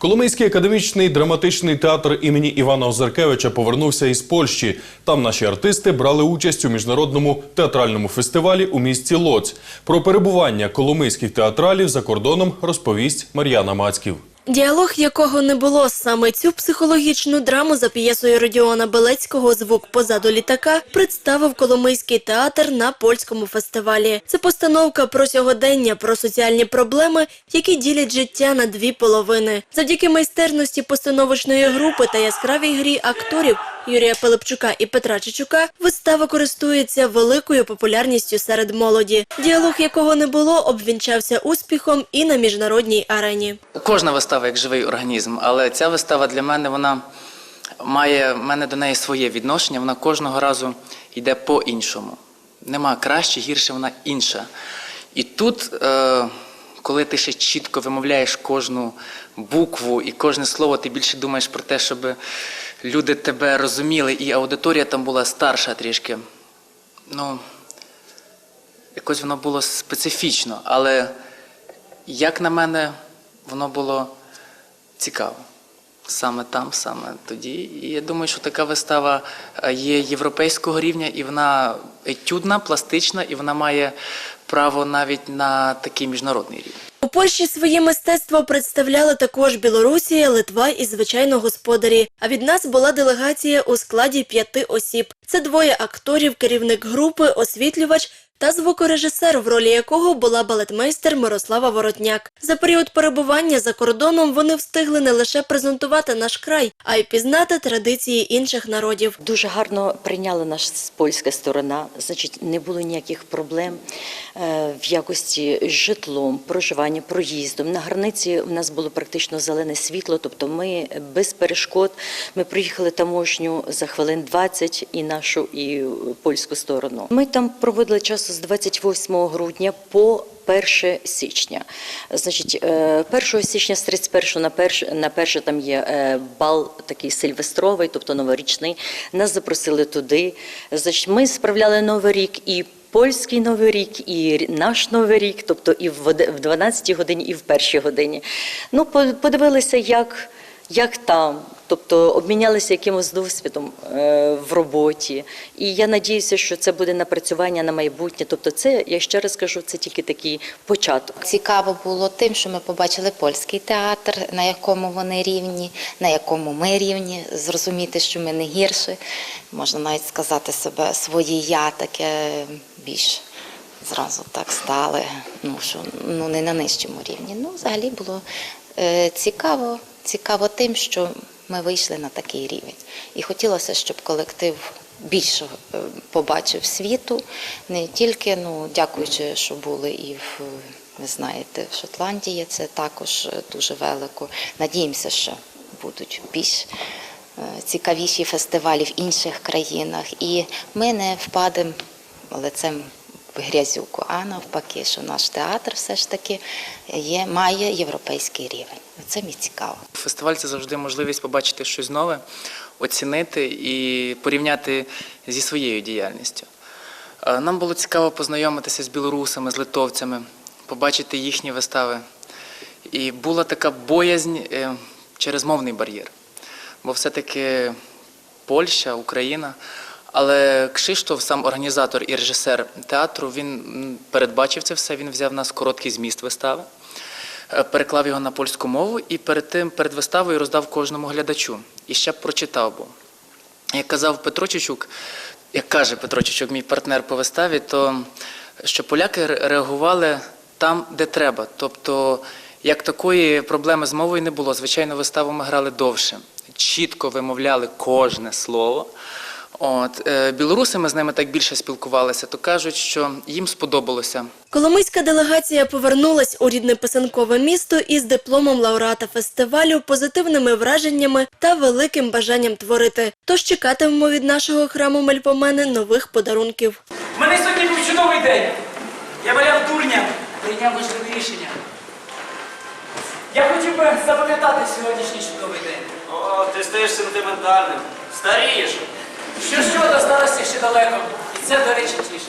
Коломийський академічний драматичний театр імені Івана Озеркевича повернувся із Польщі. Там наші артисти брали участь у міжнародному театральному фестивалі у місті Лоць. Про перебування коломийських театралів за кордоном розповість Мар'яна Мацьків. Діалог якого не було саме цю психологічну драму за п'єсою Родіона Белецького Звук позаду літака представив Коломийський театр на польському фестивалі. Це постановка про сьогодення, про соціальні проблеми, які ділять життя на дві половини. Завдяки майстерності постановочної групи та яскравій грі акторів Юрія Пилипчука і Петра Чечука вистава користується великою популярністю серед молоді. Діалог якого не було, обвінчався успіхом і на міжнародній арені. Кожна вистава як живий організм, але ця вистава для мене вона має в мене до неї своє відношення. Вона кожного разу йде по-іншому. Нема краще, гірше, вона інша. І тут, е, коли ти ще чітко вимовляєш кожну букву і кожне слово, ти більше думаєш про те, щоб люди тебе розуміли, і аудиторія там була старша трішки. Ну, якось воно було специфічно, але як на мене, воно було цікаво. Саме там, саме тоді. І я думаю, що така вистава е, є європейського рівня, і вона етюдна, пластична, і вона має право навіть на такий міжнародний рівень. У Польщі своє мистецтво представляли також Білорусія, Литва і, звичайно, господарі. А від нас була делегація у складі п'яти осіб. Це двоє акторів, керівник групи, освітлювач та звукорежисер, в ролі якого була балетмейстер Мирослава Воротняк. За період перебування за кордоном вони встигли не лише презентувати наш край, а й пізнати традиції інших народів. Дуже гарно прийняла нас польська сторона. Значить, не було ніяких проблем е, в якості з житлом, проживанням, проїздом. На границі у нас було практично зелене світло, тобто ми без перешкод. Ми проїхали таможню за хвилин 20 і нашу, і польську сторону. Ми там проводили часу з 28 грудня по 1 січня. Значить, е, 1 січня з 31 на 1, на 1 там є е, бал такий сильвестровий, тобто новорічний. Нас запросили туди. Значить, ми справляли Новий рік і польський Новий рік, і наш Новий рік, тобто і в оде- в 12 годині, і в першій годині. Ну, по- подивилися, як, як там. Тобто обмінялися якимось досвідом е, в роботі, і я надіюся, що це буде напрацювання на майбутнє. Тобто, це я ще раз кажу, це тільки такий початок. Цікаво було тим, що ми побачили польський театр, на якому вони рівні, на якому ми рівні. Зрозуміти, що ми не гірше. Можна навіть сказати себе своє я таке більш зразу так стали. Ну що ну не на нижчому рівні. Ну, взагалі було е, цікаво, цікаво тим, що ми вийшли на такий рівень. І хотілося, щоб колектив більше е, побачив світу, не тільки, ну, дякуючи, що були і в, ви знаєте, в Шотландії, це також е, дуже велико. Надіємося, що будуть більш е, цікавіші фестивалі в інших країнах. І ми не впадемо лицем грязюку, а навпаки, що наш театр все ж таки є, має європейський рівень. Це мені цікаво. Фестиваль це завжди можливість побачити щось нове, оцінити і порівняти зі своєю діяльністю. Е, Нам було цікаво познайомитися з білорусами, з литовцями, побачити їхні вистави. І була така боязнь е, через мовний бар'єр. Бо все-таки Польща, Україна. Але Кшиштоф, сам організатор і режисер театру, він передбачив це все. Він взяв у нас короткий зміст вистави, е, переклав його на польську мову і перед тим, перед виставою роздав кожному глядачу. І ще б прочитав був. Як казав Петро Чучук, як каже Петро Чучук, мій партнер по виставі, то що поляки реагували там, де треба. Тобто, як такої проблеми з мовою не було. Звичайно, виставу ми грали довше, чітко вимовляли кожне слово. От е, білоруси ми з ними так більше спілкувалися, то кажуть, що їм сподобалося. Коломийська делегація повернулась у рідне писанкове місто із дипломом лауреата фестивалю, позитивними враженнями та великим бажанням творити. Тож чекатимемо від нашого храму Мельпомени нових подарунків. У мене сьогодні був чудовий день. Я валяв дурня, прийняв важливе рішення. Я хотів би запам'ятати сьогоднішній чудовий день. О, ти стаєш сентиментальним. Старієш. Що що до старості ще далеко. І це, до речі, тішить.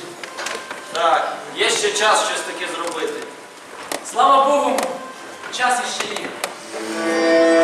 Так, є ще час щось таке зробити. Слава Богу, час іще є.